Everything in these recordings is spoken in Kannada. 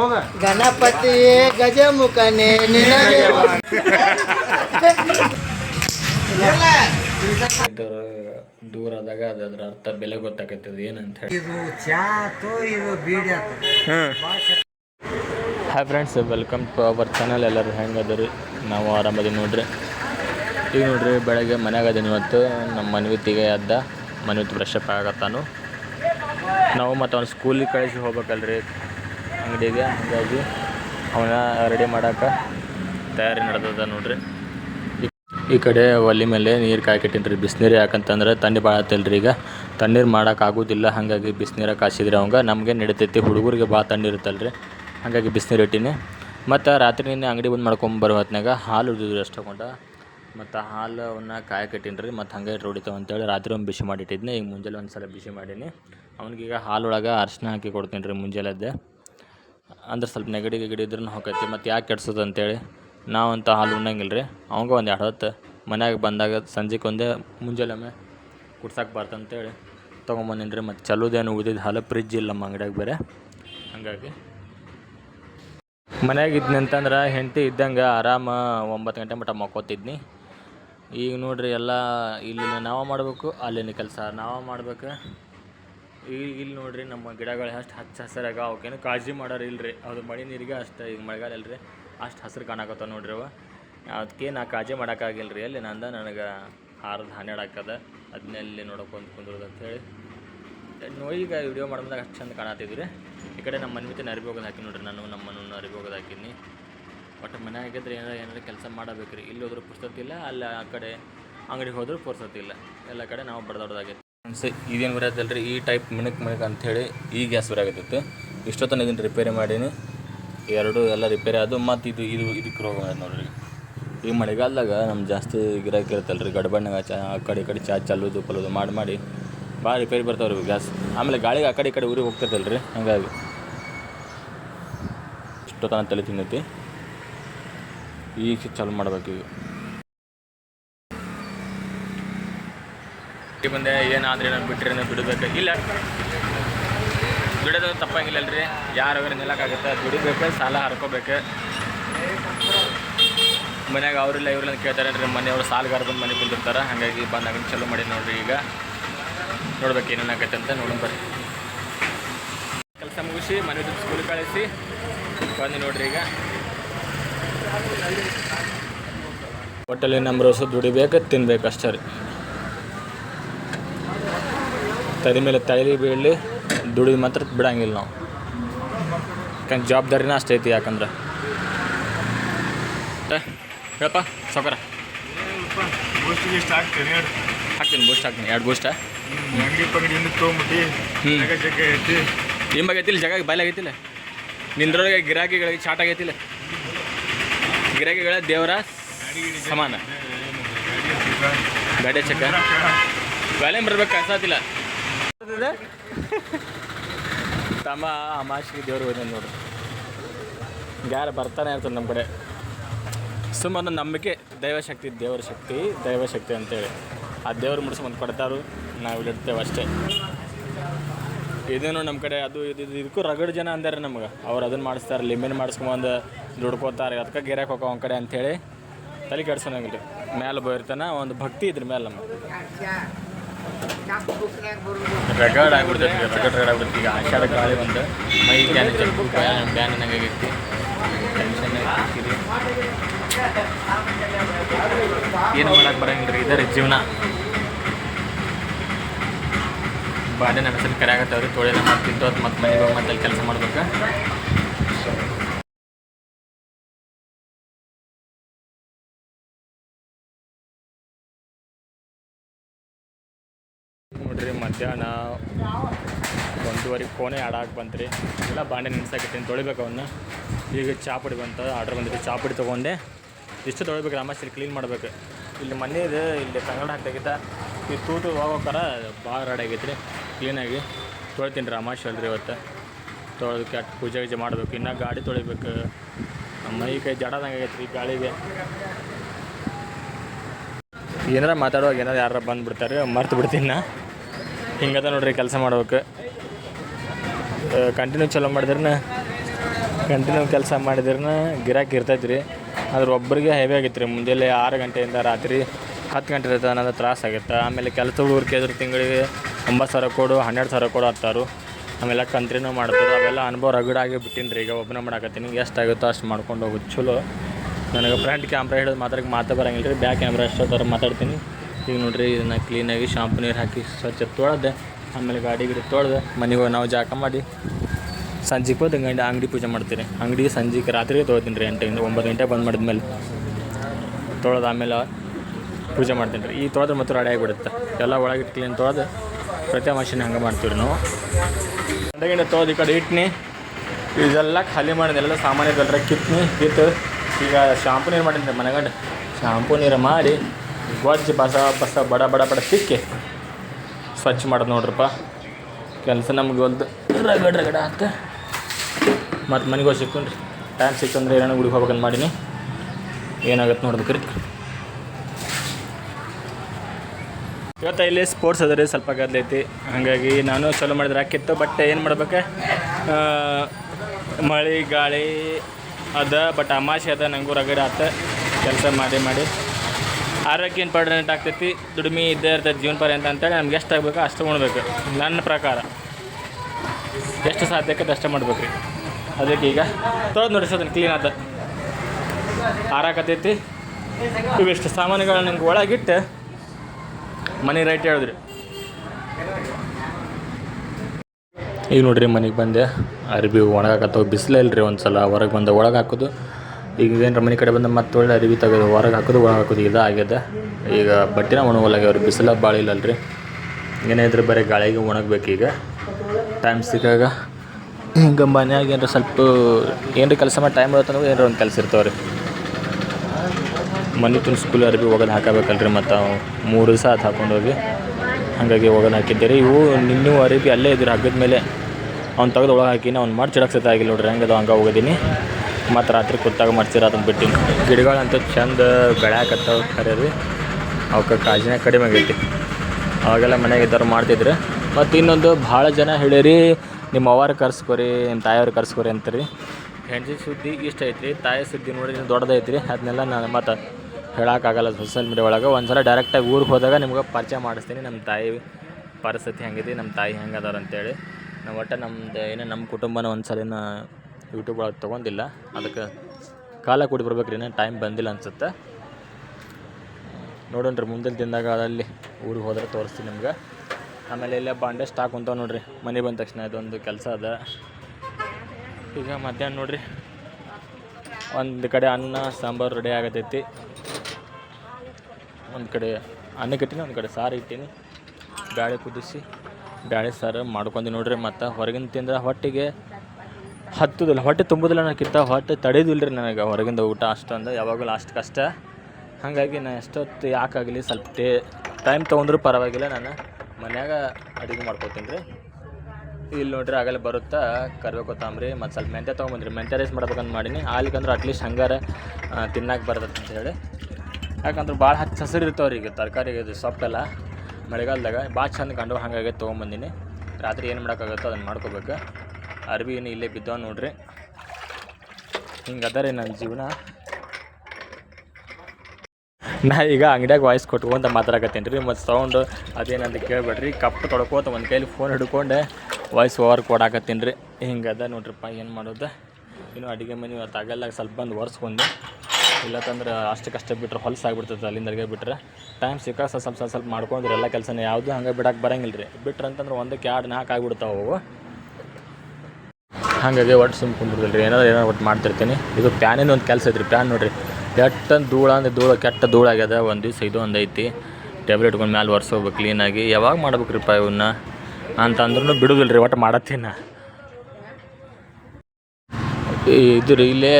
ಹೋಗ. ಗಣಪತಿಯೇ ಗಜಮುಖನೇ ದೂರದಾಗ ದೂರ ಆದಾಗ ಅದು ಅದ್ರ ಅರ್ಥ ಬೆಲೆ ಗೊತ್ತಾಗತ್ತದ ಏನಂತ ಹೇಳಿ. ಇದು ಚಾತು ಇದು ಬೀಡಿ ಆತು hi friends welcome to our channel ಎಲ್ಲರೂ ಹೆಂಗೆ ರೀ ನಾವು ಆರಾಮದೀವಿ ನೋಡ್ರಿ. ಈಗ ನೋಡ್ರಿ ಬೆಳಗ್ಗೆ ಮನ್ಯಾಗ ಅದೀನಿ ಇವತ್ತು. ನಮ್ಮ ಮನ್ವಿತಿಗೆ ಅದ್ದ. ಮನ್ವಿತ್ ಬ್ರಷಪ್ ಆಗತ್ತಾನು. ನಾವು ಮತ್ತು ಅವ್ನು ಸ್ಕೂಲಿಗೆ ಕಳಿಸಿ ಹೋಗ್ಬೇಕಲ್ರಿ. ಅಂಗಡಿಗೆ, ಹಾಗಾಗಿ ಅವನ್ನ ರೆಡಿ ಮಾಡೋಕೆ ತಯಾರಿ ನಡೆದದ ನೋಡ್ರಿ. ಈ- ಕಡೆ ಒಲೆ ಮೇಲೆ ನೀರು ಕಾಯ್ಕಿಟ್ಟಿನ್ರಿ. ಬಿಸಿನೀರು ಯಾಕಂತಂದ್ರೆ ತಣ್ಣಿ ಭಾಳ ಆತಲ್ರಿ ಈಗ. ತಣ್ಣೀರು ಮಾಡೋಕ್ಕಾಗೋದಿಲ್ಲ ಹಾಗಾಗಿ ಬಿಸಿನೀರು ಕಾಸಿದ್ರೆ ಅವಂಗೆ. ನಮಗೆ ನಡಿತೈತಿ, ಹುಡುಗರಿಗೆ ಭಾಳ ತಣ್ಣೀರು ರೀ ಹಾಗಾಗಿ ಬಿಸಿನೀರು ಇಟ್ಟೀನಿ. ಮತ್ತು ರಾತ್ರಿ ನಿನ್ನೆ ಅಂಗಡಿ ಬಂದು ಮಾಡ್ಕೊಂಬರೋ ಹೊತ್ನಾಗ ಹಾಲು ಉಳಿದಿದ್ರು ಅಷ್ಟು ತಗೊಂಡ ಮತ್ತು ಹಾಲು ಅವನ್ನ ಕಾಯಕ್ಕಿಟ್ಟೀನಿ ರೀ ಮತ್ತು ಹಂಗೆ ಹೊಡಿತಾವ ಅಂತೇಳಿ ರಾತ್ರಿ ಒಂದು ಬಿಸಿ ಮಾಡಿಟ್ಟಿದ್ನಿ. ಈಗ ಮುಂಜಾನೆ ಒಂದು ಸಲ ಬಿಸಿ ಮಾಡೀನಿ. ಅವ್ನಿಗೀಗ ಹಾಲೊಳಗೆ ಅರ್ಶಿನ ಹಾಕಿ ಕೊಡ್ತೀನಿ ರೀ ಮುಂಜಾನೆದ್ದೆ. ಅಂದ್ರೆ ಸ್ವಲ್ಪ ನೆಗಡಿ ಗಿಗಡಿ ಇದ್ರೂ ಹೋಗೈತಿ ಮತ್ತು ಯಾಕೆ ಕೆಡ್ಸೋದು ಅಂತೇಳಿ ನಾವಂತ ಹಾಲು ಉಣ್ಣಂಗಿಲ್ಲ ರೀ ಅವಂಗ ಒಂದು ಎರಡು ಹೊತ್ತು ಮನ್ಯಾಗ ಬಂದಾಗ ಸಂಜೆಗೆ ಒಂದೇ ಮುಂಜಾನೆ ಕುಡ್ಸಕ್ಕೆ ಬರ್ತಂತೇಳಿ ತೊಗೊಂಬಂದಿನಿ ರೀ ಮತ್ತು ಚಲೋದೇನು ಉದಿದ ಹಾಲು ಫ್ರಿಜ್ ಇಲ್ಲ ನಮ್ಮ ಅಂಗಡಿಯಾಗ ಬೇರೆ. ಹಾಗಾಗಿ ಮನ್ಯಾಗ ಇದ್ನಂತಂದ್ರೆ ಹೆಂಡತಿ ಇದ್ದಂಗೆ ಆರಾಮ ಒಂಬತ್ತು ಗಂಟೆ ಮಟ್ಟ ಮಕ್ಕೋತಿದ್ನಿ. ಈಗ ನೋಡ್ರಿ ಎಲ್ಲ ಇಲ್ಲಿ ನಾವು ಮಾಡಬೇಕು, ಅಲ್ಲಿನ ಕೆಲಸ. ನಾವು ಮಾಡ್ಬೇಕು ಈಗ ಇಲ್ಲಿ ನೋಡ್ರಿ ನಮ್ಮ ಗಿಡಗಳು ಅಷ್ಟು ಹಚ್ಚ ಹಸಿರಾಗ ಅವಕ್ಕೇನು ಕಾಳಜಿ ಮಾಡೋರು ಇಲ್ಲರಿ ಅದು ಮಳೆ ನೀರಿಗೆ ಅಷ್ಟು ಈಗ ಮಳೆಗಾಲ ಇಲ್ಲರಿ ಅಷ್ಟು ಹಸಿರು ಕಾಣಕತ್ತಾವ ನೋಡ್ರಿ ಅವ. ಅದಕ್ಕೆ ನಾ ಕಾಳಜಿ ಮಾಡೋಕ್ಕಾಗಿಲ್ಲ ರೀ ಅಲ್ಲಿ ನಂದ ನನಗೆ ಹಾರದ ಹನ್ನೆರಡು ಹಾಕದ ಅದನ್ನೆಲ್ಲಿ ನೋಡೋಕೊಂತ ಕುಂದ್ರದು ಅಂತೇಳಿ ಈಗ ವಿಡಿಯೋ ಮಾಡಿದಾಗ ಅಷ್ಟು ಚಂದ ಕಾಣತ್ತಿದ್ವಿ ರೀ ಈ ಕಡೆ ನಮ್ಮ ಮನ್ವಿತಿನ ಅರಿವಿ ಹೋಗೋದು ಹಾಕಿ ನೋಡ್ರಿ. ನಾನು ನಮ್ಮ ಮನನ್ನು ಅರಿವಿ ಹೋಗೋದು ಹಾಕಿನಿ. ಒಟ್ಟು ಮನೆಯಾಗಿದ್ರೆ ಏನಾರ ಏನಾರ ಕೆಲಸ ಮಾಡಬೇಕು ರೀ ಇಲ್ಲಿ ಹೋದ್ರೂ ಇಲ್ಲ, ಅಲ್ಲಿ ಆ ಕಡೆ ಅಂಗಡಿಗೆ ಹೋದರೂ ಪುರ್ಸತ್ತಿಲ್ಲ ಎಲ್ಲ ಕಡೆ ನಾವು ಬಡ್ದೊಡ್ದಾಗೈತಿ ಫ್ರೆಂಡ್ಸ್ ಇದೇನು ಬರತ್ತಲ್ಲ ರೀ ಈ ಟೈಪ್ ಮಿಣಕ್ ಮಿಣಕ್ ಅಂಥೇಳಿ ಈ ಗ್ಯಾಸ್ ಬರಾಗತ್ತಿತ್ತು ಇಷ್ಟೊತ್ತನ ಇದನ್ನು ರಿಪೇರಿ ಮಾಡೀನಿ. ಎರಡು ಎಲ್ಲ ರಿಪೇರಿ ಅದು ಮತ್ತು ಇದು ಇದು ಇದಕ್ಕೆ ರೋಗ ನೋಡ್ರಿ. ಈ ಮಳೆಗಾಲದಾಗ ನಮ್ಮ ಜಾಸ್ತಿ ಗಿರಾಕಿ ಇರುತ್ತಲ್ಲ ರೀ ಗಡ್ಬಣ್ಣಾಗ ಚಾ ಆ ಕಡೆ ಈ ಕಡೆ ಚಾ ಚಲ್ಲೋದು, ಪಲ್ಲೋದು ಮಾಡಿ ಮಾಡಿ ಭಾಳ ರಿಪೇರಿ ಬರ್ತಾವೆ ರೀ ಗ್ಯಾಸ್ ಆಮೇಲೆ ಗಾಳಿಗೆ ಆ ಕಡೆ ಈ ಕಡೆ ಊರಿಗೆ ಹೋಗ್ತಿರ್ತಲ್ಲ ರೀ ಹಾಗಾಗಿ ಇಷ್ಟೊತ್ತನ ತಲೆ ತಿನ್ನೈತಿ. ಈಗ ಚಾಲು ಮಾಡ್ಬೇಕು ಈಗ ಬಂದೆ ಏನಾದ್ರೆ ನಾನು ಬಿಟ್ಟರೆ ಬಿಡಬೇಕು? ಇಲ್ಲ. ದುಡಿಯೋದು ತಪ್ಪಂಗಿಲ್ಲ ಅಲ್ರಿ ಯಾರು ನಿಲ್ಲಕ್ಕಾಗುತ್ತೆ? ದುಡಿಬೇಕು, ಸಾಲ ಹರ್ಕೋಬೇಕು. ಮನ್ಯಾಗ ಅವರಿಲ್ಲ ಇವ್ರಲ್ಲ ಕೇಳ್ತಾರೆ ರೀ ಮನೆಯವ್ರು ಸಾಲಗಾರ ಬಂದು ಮನೆ ಕುಂತಿರ್ತಾರೆ ಹಾಗಾಗಿ ಬಂದಾಗ ಚಲೋ ಮಾಡಿ ನೋಡಿರಿ ಈಗ. ನೋಡ್ಬೇಕು ಏನೇನಾಗತ್ತೆ ಅಂತ ನೋಡೋಣ ಬರ್ರಿ. ಕೆಲಸ ಮುಗಿಸಿ, ಮನೆ ಸ್ಕೂಲ್ ಕಳಿಸಿ, ಬಂದು ನೋಡ್ರಿ ಈಗ. ಹೋಟೆಲಿನ ನಮ್ಮ ದುಡಿಬೇಕು, ತಿನ್ಬೇಕು ಅಷ್ಟೇ ರೀ. ತಲೆ ಮೇಲೆ ತಲೆ ಬೀಳಲಿ ದುಡಿದು ಮಾತ್ರ ಬಿಡಂಗಿಲ್ಲ ನಾವು ಯಾಕಂದ್ರೆ ಜವಾಬ್ದಾರಿನ ಅಷ್ಟೇ ಐತಿ ಯಾಕಂದ್ರೆ ಹೇಳಪ್ಪ ಸೌಕರ ಹಾಕ್ತೀನಿ ಬೂಸ್ಟ್ ಹಾಕ್ತೀನಿ ಎರಡು ಇಂದ ತೊಗೊಂಬಿಟ್ಟು ನಿಂಬಾಗೈತಿಲ್ಲ ಜಾಗ ಬಯಲಾಗೈತಿಲ್ಲ ನಿಂದ್ರೊಳಗೆ ಗಿರಾಕಿಗಳಿಗೆ ಚಾಟ್ ಆಗೈತಿಲ್ಲ ಗಿರಾಕಿಗಳ ದೇವರ ಸಮಾನ ಗಾಡಿ ಚಕ್ಕ ಬಾಯ್ಲೇ ಬರ್ಬೇಕು ಕಳ್ಸಾತಿಲ್ಲ ತಮ್ಮ ಆ ಮಾಸಿಗೆ ದೇವ್ರಿಗೆ ಹೋದ ನೋಡು. ಯಾರು ಬರ್ತಾನೆ ಇರ್ತದೆ ನಮ್ಮ ಕಡೆ. ಸುಮ್ಮನೆ ನಂಬಿಕೆ ದೈವಶಕ್ತಿ ದೇವರ ಶಕ್ತಿ ದೈವಶಕ್ತಿ ಅಂತೇಳಿ. ಆ ದೇವ್ರು ಮುಡಿಸ್ಕೊಂಡು ಕೊಡ್ತಾರು, ನಾವು ಇಲ್ಲಿರ್ತೇವೆ ಅಷ್ಟೇ. ಇದೇನು ನಮ್ಮ ಕಡೆ ಅದು ಇದು ಇದು- ಇದಕ್ಕೂ ರಗಡ್ ಜನ ಅಂದಾರೆ ನಮ್ಗೆ. ಅವ್ರು ಅದನ್ನು ಮಾಡಿಸ್ತಾರೆ ಲಿಮಿನ್ ಮಾಡಿಸ್ಕೊಂಬಂದು ದುಡ್ಕೋತಾರೆ. ಅದಕ್ಕೆ ಗಿರಾಕ್ ಹೋಗೋ ಒಂದು ಕಡೆ ಅಂಥೇಳಿ ತಲೆ ಕೆಡ್ಸೋಣಂಗಿಲ್ಲ ಮೇಲೆ ಬರ್ತಾನೆ, ಒಂದು ಭಕ್ತಿ ಇದ್ರ ಮೇಲೆ ನಮ್ಗೆ. ರಗಡ್ ಆಗ್ಬಿಡ್ತೈತಿ ರಗಡ್ ರಗಡ್ ಆಗ್ಬಿಡ್ತೈತಿ. ಈಗ ಆಷಾಢ ಗಾಳಿ ಬಂದು ಮೈ ಬ್ಯಾನ್ ಬ್ಯಾನ್ ಬ್ಯಾನ್ ಆಗೈತಿ. ಟೆನ್ಷನ್ ಏನು ಮಾಡಕ್ಕೆ ಬರಂಗಿಲ್ಲ ರೀ ಇದರ ಜೀವನ. ಬಾಡಿ ನಮ್ಮ ಹೆಸರು ಕರೆ ಆಗತ್ತವ್ರಿ. ತೋಳಿನ ಮಾಡಿ ಅದು ಮತ್ತೆ ಮನೆಗೆ ಹೋಗಿ ಮತ್ತೆ ಕೆಲಸ ಮಾಡ್ಬೇಕು. ಮಧ್ಯಾಹ್ನ ಒಂದೂವರೆ ಕೋಣೆ ಆಡಾಕ್ ಬಂತ್ರಿ ಎಲ್ಲ ಬಾಂಡೆ ನೆನ್ಸಾಕಿಟ್ಟಿನಿ ತೊಳಿಬೇಕು ಅವನ್ನ ಈಗ ಚಾಪುಡಿ ಬಂತ, ಆರ್ಡ್ರ್ ಬಂದಿತ್ತು ಚಾಪುಡಿ ತೊಗೊಂಡೆ. ಇಷ್ಟು ತೊಳಿಬೇಕು, ರಾಮಾಶ್ರೀ ಕ್ಲೀನ್ ಮಾಡ್ಬೇಕು. ಇಲ್ಲಿ ಮನೆ ಇದೆ, ಇಲ್ಲಿ ಕಂಗಡ ಹಾಕ್ತಾಗಿದ್ದ ಈ ತೂತು ಹೋಗೋಕರ ಭಾಳ ರೆಡಿ ಆಗೈತೆ ರೀ ಕ್ಲೀನಾಗಿ ತೊಳಿತೀನಿ ರೀ ಅಮಾಶ್ ಅಲ್ರಿ ಇವತ್ತು. ತೊಳೆದಕ್ಕೆ ಕೆಟ್ಟ ಪೂಜೆ ಗೀಜೆ ಮಾಡಬೇಕು, ಇನ್ನೂ ಗಾಡಿ ತೊಳಿಬೇಕು. ಮೈ ಕೈ ಜಡದಂಗೆ ಆಗೈತೆ ರೀ ಗಾಳಿಗೆ. ಏನಾರ ಮಾತಾಡುವಾಗ ಏನಾರು ಯಾರು ಬಂದುಬಿಡ್ತಾರೆ, ಮರ್ತು ಬಿಡ್ತೀನಿ ನಾ. ಹಿಂಗದ ನೋಡ್ರಿ ಕೆಲಸ ಮಾಡ್ಬೇಕು. ಕಂಟಿನ್ಯೂ ಚಲೋ ಮಾಡಿದ್ರೆ ಕಂಟಿನ್ಯೂ ಕೆಲಸ ಮಾಡಿದ್ರೆ ಗಿರಾಕಿ ಇರ್ತೈತೆ ರೀ ಆದ್ರೆ ಒಬ್ಬರಿಗೆ ಹೆವಿ ಆಗಿತ್ತು ರೀ ಮುಂಜಾನೆ ಆರು ಗಂಟೆಯಿಂದ ರಾತ್ರಿ ಹತ್ತು ಗಂಟೆ ಇರ್ತದೆ ಅನ್ನೋದು ತ್ರಾಸ ಆಗುತ್ತೆ ಆಮೇಲೆ ಕೆಲಸ ಹುಡುಗರು ಕೇಳಿದ್ರೆ ತಿಂಗಳಿಗೆ ಒಂಬತ್ತು ಸಾವಿರ ಕೊಡು, ಹನ್ನೆರಡು ಸಾವಿರ ಕೊಡು ಹತ್ತಾರು. ಆಮೇಲೆ ಕಂತ್ರಿನೂ ಮಾಡ್ತಾರೆ. ಅವೆಲ್ಲ ಅನುಭವ ರಗಡಾಗಿ ಬಿಟ್ಟಿನಿ ರೀ ಈಗ ಒಬ್ಬನೇ ಮಾಡಾಕತ್ತೀನಿ. ಎಷ್ಟಾಗುತ್ತೋ ಅಷ್ಟು ಮಾಡ್ಕೊಂಡು ಹೋಗೋದು ಚಲೋ. ನನಗೆ ಫ್ರಂಟ್ ಕ್ಯಾಮ್ರಾ ಹಿಡಿದು ಮಾತಾಡಕ್ಕೆ ಮಾತಾ ಬರಂಗಿಲ್ಲ ರೀ ಬ್ಯಾಕ್ ಕ್ಯಾಮ್ರಾ ಎಷ್ಟೋ ಥರ ಮಾತಾಡ್ತೀನಿ. ಈಗ ನೋಡ್ರಿ, ಇದನ್ನು ಕ್ಲೀನಾಗಿ ಶಾಂಪು ನೀರು ಹಾಕಿ ಸ್ವಚ್ಛ ತೊಳೆದೆ, ಆಮೇಲೆ ಗಾಡಿ ಗಿಡ ತೊಳೆದು, ಮನೆಗೆ ಹೋಗಿ ನಾವು ಜಾಕ ಮಾಡಿ. ಸಂಜೆಗೆ ಹೋದ ಗಂಟೆ ಅಂಗಡಿ ಪೂಜೆ ಮಾಡ್ತೀರಿ. ಅಂಗಡಿ ಸಂಜೆಗೆ ರಾತ್ರಿಗೆ ತೊಳ್ತೀನಿ ರೀ ಎಂಟು ಒಂಬತ್ತು ಗಂಟೆ ಬಂದು ಮಾಡಿದ್ಮೇಲೆ. ತೊಳೆದು ಆಮೇಲೆ ಪೂಜೆ ಮಾಡ್ತೀನಿ ರೀ ಈ ತೊಳೆದ್ರೆ ಮತ್ತೆ ರೆಡಿ ಆಗಿಬಿಡುತ್ತೆ. ಎಲ್ಲ ಒಳಗಿಟ್ಟು ಕ್ಲೀನ್ ತೊಳೆದು ಪ್ರತಿ ಮಷಿನ್ ಹಂಗೆ ಮಾಡ್ತೀವಿ ನಾವು. ಗಂಟೆ ಗಂಟೆ ತೊಳೆದು ಈ ಕಡೆ ಇಟ್ನಿ ಇದೆಲ್ಲ ಖಾಲಿ ಮಾಡಿದೆ ಎಲ್ಲ ಸಾಮಾನ್ಯ ಕಿತ್ನಿ ಕಿತ್ತು ಈಗ ಶಾಂಪು ನೀರು ಮಾಡಿದ್ದೆ ಮನೆಗಂಡು ಶಾಂಪು ನೀರು ಮಾಡಿ ಗೊಜ್ಜಿ, ಬಸ ಬಸ, ಬಡ ಬಡ ಬಡ, ತಿಕ್ಕಿ. ಸ್ವಚ್ಛ ಮಾಡೋದು ನೋಡ್ರಪ್ಪ. ಕೆಲಸ ನಮ್ಗೆ ಒಂದು ರಗಡ್, ರಗಡ ಅಂತ. ಮತ್ತು ಮನೆಗೆ ಹೋಗಿ ಸಿಕ್ಕೊಂಡ್ರಿ. ಟೈಮ್ ಸಿಕ್ಕಂದ್ರೆ ಏನೋ ಗುಡಿಗೆ ಹೋಗ್ಬೇಕಂತ ಮಾಡೀನಿ. ಏನಾಗತ್ತೆ ನೋಡ್ಬೇಕ್ರಿ. ಇವತ್ತು ಇಲ್ಲಿ ಸ್ಪೋರ್ಟ್ಸ್ ಅದ ರೀ, ಸ್ವಲ್ಪ ಗದ್ಲೈತಿ ಹಾಗಾಗಿ ನಾನು ಚಲೋ ಮಾಡಿದ್ರೆ ಹಾಕಿತ್ತು ಬಟ್ ಏನು ಮಾಡ್ಬೇಕು? ಮಳೆ, ಗಾಳಿ ಅದ ಬಟ್ ಅಮಾಸೆ ಅದ, ನಂಗೂ ರಗಡ ಆತ. ಕೆಲಸ ಮಾಡಿ ಮಾಡಿ. ಆರೋಗ್ಯ ಇಂಪಾರ್ಟೆಂಟ್ ಆಗ್ತೈತಿ, ದುಡಿಮೆ ಇದ್ದೇ ಇರ್ತೈತಿ ಜೀವನ ಪರ್ಯಂತ ಅಂತೇಳಿ ನಮ್ಗೆ ಎಷ್ಟು ಆಗಬೇಕು ಅಷ್ಟು ಉಣ್ಬೇಕು. ನನ್ನ ಪ್ರಕಾರ. ಎಷ್ಟು ಸಾಧ್ಯಕ್ಕೆ ಅಷ್ಟೇ ಮಾಡ್ಬೇಕು ರೀ ಅದಕ್ಕೆ ಈಗ ತೊಳೆದು ನೋಡಿ ಅದನ್ನ ಕ್ಲೀನ್ ಆತ ಆರಾಕತೈತಿ ಇವಿಷ್ಟು ಸಾಮಾನುಗಳು ನಿಮ್ಗೆ ಒಳಗಿಟ್ಟು ಮನೆ ರೈಟ್ ಹೇಳಿದ್ರಿ. ಈಗ ನೋಡ್ರಿ ಮನೆಗೆ ಬಂದೆ. ಅರ್ಬಿ ಒಣಗಾಕತ್ತವ, ಬಿಸಿಲೇ ಇಲ್ರಿ ಒಂದು ಸಲ ಹೊರಗೆ ಬಂದ ಒಳಗೆ ಹಾಕೋದು. ಈಗ ಏನು ಮನೆ ಕಡೆ ಬಂದು ಮತ್ತೆ ಒಳ್ಳೆ ಅರಿವಿ ತೆಗೆದು, ಹೊರಗೆ ಹಾಕೋದು, ಒಳಗೆ ಹಾಕೋದು, ಇದು ಆಗ್ಯದ ಈಗ ಬಟ್ಟೆನ ಒಣಗೋಲಾಗ್ಯಾವ್ರಿ ಬಿಸಿಲ ಭಾಳ ಇಲ್ಲಲ್ರಿ ಏನೇ ಇದ್ರೆ ಬರೀ ಗಾಳಿಗೆ ಒಣಗಬೇಕು ಈಗ. ಟೈಮ್ ಸಿಕ್ಕಾಗ ಹಿಂಗೆ ಮನೆಯಾಗ ಏನಾರ ಸ್ವಲ್ಪ ಏನಾರ ಕೆಲಸ ಮಾಡಿ ಟೈಮ್ ಇರುತ್ತಂದ್ರೆ ಏನಾರ ಒಂದು ಕೆಲಸ ಇರ್ತಾವೆ ರೀ ಮನೆ ತುಂಬ ಸ್ಕೂಲ್ ಅರ್ಬಿ ಒಗದು ಹಾಕಬೇಕಲ್ರಿ ಮತ್ತು ಮೂರು ದಿವಸ ಅದು ಹಾಕೊಂಡು ಹೋಗಿ ಹಾಗಾಗಿ ಒಗದು ಹಾಕಿದ್ದೆ ರೀ ಇವು ನಿನ್ನೂ ಅರಿವಿ ಅಲ್ಲೇ ಇದ್ರಿ ಹಾಕಿದ್ಮೇಲೆ ಮೇಲೆ. ಅವ್ನು ತೆಗೆದು ಒಳಗೆ ಹಾಕಿನ, ಅವ್ನು ಮಾಡಿ ಚಿಡಕ್ಸತ ಆಗಿಲ್ಲ ನೋಡ್ರಿ. ಹೆಂಗದ ಹಂಗೆ ಹೋಗಿದ್ದೀನಿ ಮತ್ತು ರಾತ್ರಿ ಕುತ್ತಾಗ ಮಾಡ್ತೀರ ಅದನ್ನು ಬಿಟ್ಟಿನಿ. ಗಿಡಗಳಂತೂ ಚಂದ ಬೆಳ್ಯಾಕತ್ತಾವ ಖರೆ ರೀ ಅವಕ್ಕೆ ಕಾಜಿನ ಕಡಿಮೆ ಆಗೈತಿ. ಅವಾಗೆಲ್ಲ ಮನೆಗೆ ಇದ್ದವ್ರು ಮಾಡ್ತಿದ್ರು. ಮತ್ತು ಇನ್ನೊಂದು ಭಾಳ ಜನ ಹೇಳಿರಿ ನಿಮ್ಮ ಅವ್ವಾರ ಕರ್ಸ್ಕೊರಿ, ನಿಮ್ಮ ತಾಯಿಯವ್ರು ಕರ್ಸ್ಕೊರಿ ಅಂತೀರಿ. ಹೆಂಡತಿ ಸುದ್ದಿ ಇಷ್ಟ ಐತ್ರಿ, ತಾಯಿ ಸುದ್ದಿ ನೋಡಿದ್ರೆ ದೊಡ್ಡದೈತ್ರಿ. ಅದನ್ನೆಲ್ಲ ನಾನು ಮತ್ತು ಹೇಳೋಕ್ಕಾಗಲ್ಲ ಸೋಷಿಯಲ್ ಮೀಡಿಯಾ ಒಳಗೆ. ಒಂದು ಸಲ ಡೈರೆಕ್ಟಾಗಿ ಊರಿಗೆ ಹೋದಾಗ ನಿಮ್ಗೆ ಪರಿಚಯ ಮಾಡಿಸ್ತೀನಿ. ನಮ್ಮ ತಾಯಿ ಪರಿಸ್ಥಿತಿ ಹೆಂಗಿದೆ ನಮ್ಮ ತಾಯಿ ಹೆಂಗೆ ಅದಾರ ಅಂತೇಳಿ ನಾವು ಒಟ್ಟು ನಮ್ಮದು ಏನೋ ನಮ್ಮ ಕುಟುಂಬನ ಒಂದು ಸಲಿನ ಯೂಟ್ಯೂಬ್ ಒಳಗೆ ತೊಗೊಂಡಿಲ್ಲ. ಅದಕ್ಕೆ ಕಾಲ ಕೂಡಿ ಬರ್ಬೇಕ್ರಿ ಇನ್ನೂ ಟೈಮ್ ಬಂದಿಲ್ಲ ಅನ್ಸುತ್ತೆ. ನೋಡೋಣ ರೀ ಮುಂದಿನ ದಿನದಾಗ ಅಲ್ಲಿ ಊರಿಗೆ ಹೋದ್ರೆ ತೋರಿಸ್ತೀನಿ ನಿಮ್ಗೆ. ಆಮೇಲೆ ಇಲ್ಲೇ ಬಾಂಡೆ ಸ್ಟಾಕ್ ಕುಂತಾವ ನೋಡ್ರಿ. ಮನೆ ಬಂದ ತಕ್ಷಣ ಇದೊಂದು ಕೆಲಸ ಅದ. ಈಗ ಮಧ್ಯಾಹ್ನ ನೋಡ್ರಿ. ಒಂದು ಕಡೆ ಅನ್ನ, ಸಾಂಬಾರು ರೆಡಿ ಆಗತೈತಿ. ಒಂದು ಕಡೆ ಅನ್ನಕ್ಕೆ ಇಟ್ಟೀನಿ, ಒಂದು ಕಡೆ ಸಾರು ಇಟ್ಟೀನಿ. ಬ್ಯಾಳೆ ಕುದಿಸಿ, ಬ್ಯಾಳೆ ಸಾರು ಮಾಡ್ಕೊಂಡಿ ನೋಡ್ರಿ ಮತ್ತು. ಹೊರಗಿನ ತಿಂದ್ರೆ ಹೊಟ್ಟೆಗೆ ಹತ್ತುದಿಲ್ಲ ಹೊಟ್ಟೆ ತುಂಬುದಿಲ್ಲ ಅನ್ನೋಕ್ಕಿಂತ ಹೊಟ್ಟೆ ತಡೆಯೋದಿಲ್ಲ ರೀ ನನಗೆ ಹೊರಗಿಂದ ಊಟ ಅಷ್ಟೊಂದು, ಯಾವಾಗಲೂ ಅಷ್ಟು. ಕಷ್ಟ ಹಾಗಾಗಿ ನಾನು ಎಷ್ಟೊತ್ತು ಯಾಕಾಗಲಿ ಸ್ವಲ್ಪ ಟೇ ಟೈಮ್ ತೊಗೊಂಡ್ರೂ ಪರವಾಗಿಲ್ಲ ನಾನು. ಮನ್ಯಾಗ ಅಡುಗೆ ಮಾಡ್ಕೊತೀನಿ ರೀ. ಇಲ್ಲಿ ನೋಡ್ರಿ ಆಗಲೇ ಬರುತ್ತಾ ಕರಿಬೇವು ಕೊತ್ತಂಬರಿ, ಮತ್ತು ಸ್ವಲ್ಪ ಮೆಂತ್ಯ ತೊಗೊಂಬಂದ್ರಿ. ಮೆಂತ್ಯ ರೈಸ್ ಮಾಡ್ಬೇಕಂತ ಮಾಡೀನಿ. ಆಲಿಕಂದ್ರೆ ಅಟ್ಲೀಸ್ಟ್ ಹಂಗಾರೆ ತಿನ್ನಕ್ಕೆ ಬರ್ತದೆ ಅಂತ ಹೇಳಿ. ಯಾಕಂದ್ರೆ ಭಾಳ ಹಚ್ಚ ಹಸಿರು ಇರ್ತಾವ್ರಿ ಈಗ, ತರಕಾರಿ ಇದು ಸೊಪ್ಪೆಲ್ಲ. ಮಳೆಗಾಲದಾಗ ಭಾಳ ಚಂದ ಕಂಡು ಹಾಗಾಗಿ ತೊಗೊಂಬಂದಿನಿ. ರಾತ್ರಿ ಏನು ಮಾಡೋಕ್ಕಾಗುತ್ತೋ ಅದನ್ನು ಮಾಡ್ಕೋಬೇಕು. ಅರ್ಬಿ ಏನು ಇಲ್ಲೇ ಬಿದ್ದಾವ ನೋಡ್ರಿ. ಹಿಂಗೆ ಅದ ರೀ ನನ್ನ ಜೀವನ. ನಾ ಈಗ ಅಂಗಡಿಯಾಗ ವಾಯ್ಸ್ ಕೊಟ್ಕೊಂತ ಮಾತಾಡಕತ್ತೀನಿ ರೀ, ಮತ್ತು ಸೌಂಡ್ ಅದೇನಂತ ಕೇಳ್ಬೇಡ್ರಿ. ಕಪ್ಪು ತೊಡ್ಕೋತ ಒಂದು ಕೈಲಿ ಫೋನ್ ಹಿಡ್ಕೊಂಡೆ ವಾಯ್ಸ್ ಓವರ್ ಕೊಡಾಕತ್ತೀನಿ ರೀ. ಹಿಂಗೆ ಅದ ನೋಡ್ರಿಪ್ಪ, ಏನು ಮಾಡೋದು? ಇನ್ನು ಅಡುಗೆ ಮನೆ ಇವತ್ತು ಆಗಲ್ಲ, ಸ್ವಲ್ಪ ಬಂದು ಒರೆಸ್ಕೊಂಡು ಇಲ್ಲತ್ತಂದ್ರೆ ಕಷ್ಟ ಬಿಟ್ಟರೆ ಅಲ್ಲಿಂದ ಅಡುಗೆ ಬಿಟ್ರೆ. ಟೈಮ್ ಸಿಕ್ಕ ಸ್ವಲ್ಪ ಸ್ವಲ್ಪ ಸ್ವಲ್ಪ ಮಾಡ್ಕೊಂಡ್ರೆ ಎಲ್ಲ ಕೆಲಸನೇ. ಯಾವುದು ಹಂಗೆ ಬಿಡಕ್ಕೆ ಬರಂಗಿಲ್ಲ ರೀ ಬಿಟ್ರೆ ಅಂತಂದ್ರೆ ಒಂದಕ್ಕೆ ಎರಡು ನಾಲ್ಕು ಆಗಿಬಿಡ್ತಾವೆ ಅವು. ಹಾಗಾಗಿ ಒಟ್ಟು ಸುಮ್ಮನೆ ಕುಂದ್ರದಿಲ್ಲ ರೀ ಏನಾದ್ರು ಏನೋ ಒಟ್ಟು ಮಾಡ್ತಿರ್ತೀನಿ. ಇದು ಪ್ಯಾನಿನ ಒಂದು ಕೆಲಸ ಐತ್ರಿ. ಪ್ಯಾನ್ ನೋಡಿರಿ, ಕೆಟ್ಟ ಧೂಳ ಅಂದ್ರೆ ಧೂಳ, ಕೆಟ್ಟ ಧೂಳ ಆಗ್ಯದ. ಒಂದು ದಿವಸ ಇದು ಒಂದು ಐತಿ. ಟೇಬಲ್ ಇಟ್ಕೊಂಡು ಮ್ಯಾಲೆ ಒರೆಸೋಗ್ಬೇಕು ಕ್ಲೀನಾಗಿ ಯಾವಾಗ ಮಾಡ್ಬೇಕ್ರಿಪ್ಪ ಇವನ್ನ? ಅಂತ ಅಂದ್ರೂ ಬಿಡುದಿಲ್ಲ ರೀ ಒಟ್ಟು ಮಾಡತ್ತೀನಿ. ಇದು ರೀ, ಇಲ್ಲೇ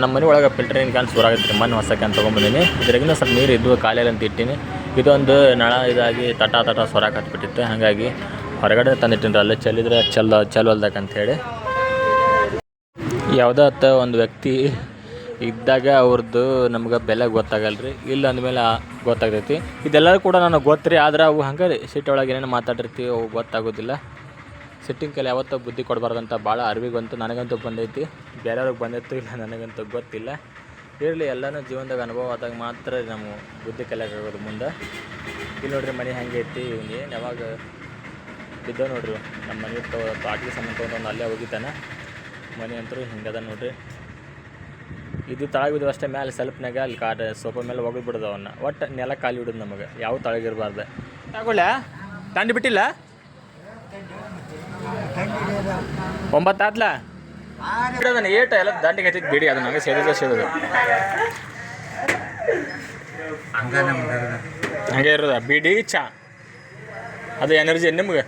ನಮ್ಮ ಮನೆ ಒಳಗೆ ಫಿಲ್ಟರ್ ಕ್ಯಾನ್ ಆಗುತ್ತೆ ರೀ ಮನೆ ಹೊಸ ಕ್ಯಾನ್ ತೊಗೊಂಬಂದಿನಿ. ಇದ್ರಾಗಿನ ಸ್ವಲ್ಪ ನೀರು ಇದ್ದು ಖಾಲಿ ಅಂತ ಇಟ್ಟೀನಿ. ಇದೊಂದು ನಳ ಇದಾಗಿ ತಟ ತಟ ಸೊರಾಕ್ ಹತ್ಬಿಟ್ಟಿತ್ತು. ಹಾಗಾಗಿ ಹೊರಗಡೆ ತಂದಿಟ್ಟಿನಿ ಅಲ್ಲೇ ಚೆಲ್ಲಿದ್ರೆ ಚೆಲ್ಲ ಚೆಲ್ವಲ್ದಕ್ಕೆ ಅಂತ ಹೇಳಿ ಯಾವುದೋ ಅತ್ತ ಒಂದು ವ್ಯಕ್ತಿ ಇದ್ದಾಗ ಅವ್ರದ್ದು ನಮ್ಗೆ ಬೆಲೆ ಗೊತ್ತಾಗಲ್ಲ ರೀ ಇಲ್ಲ ಅಂದಮೇಲೆ ಗೊತ್ತಾಗ್ತೈತಿ. ಇದೆಲ್ಲರೂ ಕೂಡ ನನಗೆ ಗೊತ್ತು ರೀ ಆದ್ರೆ ಅವು ಹಂಗೆ ರೀ ಸಿಟಿ ಒಳಗೆ ಏನೇನು ಮಾತಾಡಿರ್ತೀವಿ ಅವು ಗೊತ್ತಾಗೋದಿಲ್ಲ. ಸಿಟ್ಟಿನ ಕಲೆ ಯಾವತ್ತೂ ಬುದ್ಧಿ ಕೊಡಬಾರ್ದಂತ ಭಾಳ ಅರಿವಿಗಂತೂ ನನಗಂತೂ ಬಂದೈತಿ. ಬೇರೆಯವ್ರಿಗೆ ಬಂದಿತ್ತು ಇಲ್ಲ ನನಗಂತೂ ಗೊತ್ತಿಲ್ಲ. ಇರಲಿ, ಎಲ್ಲನೂ ಜೀವನದಾಗ ಅನುಭವ ಆದಾಗ ಮಾತ್ರ ನಮ್ಮ ಬುದ್ಧಿ ಕಲಿಯೋಕ್ಕಾಗೋದು ಮುಂದೆ. ಇಲ್ಲಿ ನೋಡ್ರಿ ಮನೆ ಹೆಂಗೆ ಐತಿ, ಇವ್ನು ಏನು ಯಾವಾಗ ಬಿದ್ದ ನೋಡ್ರಿ ನಮ್ಮ ಮನೆ ಆಟಿಗೆ ಸಂಬಂಧ ಅಲ್ಲೇ ಹೋಗಿದ್ದಾನೆ. ಮನೆ ಅಂತೂ ಹಿಂಗದ ನೋಡ್ರಿ. ಇದು ತಳಗಿದ್ರು ಅಷ್ಟೇ ಮೇಲೆ ಸೆಲ್ಫ್ನಾಗ ಅಲ್ಲಿ ಕಾರ್ ಸೋಪ ಮೇಲೆ ಒಗದು ಬಿಡೋದು ಅವನ್ನ ಒಟ್ಟು ನೆಲ ಖಾಲಿ ಬಿಡೋದು ನಮಗೆ, ಯಾವ ತಳಗಿರಬಾರ್ದು. ತಗೊಳ್ಳ ತಂಡಿ ಬಿಟ್ಟಿಲ್ಲ? ಒಂಬತ್ತು ಆತ್ಲ ಬಿಡೋದನ್ನ ಏಟ, ಎಲ್ಲ ದಂಡಿಗೆ ಹತ್ತಿದ್ ಬಿಡಿ, ಅದು ನನಗೆ ಸೇರಿದ ಸೇರೋದು ಹಾಗೆ ಇರೋದ, ಬಿಡಿ ಚಾ. ಅದು ಎನರ್ಜಿ ನಿಮ್ಗೆ.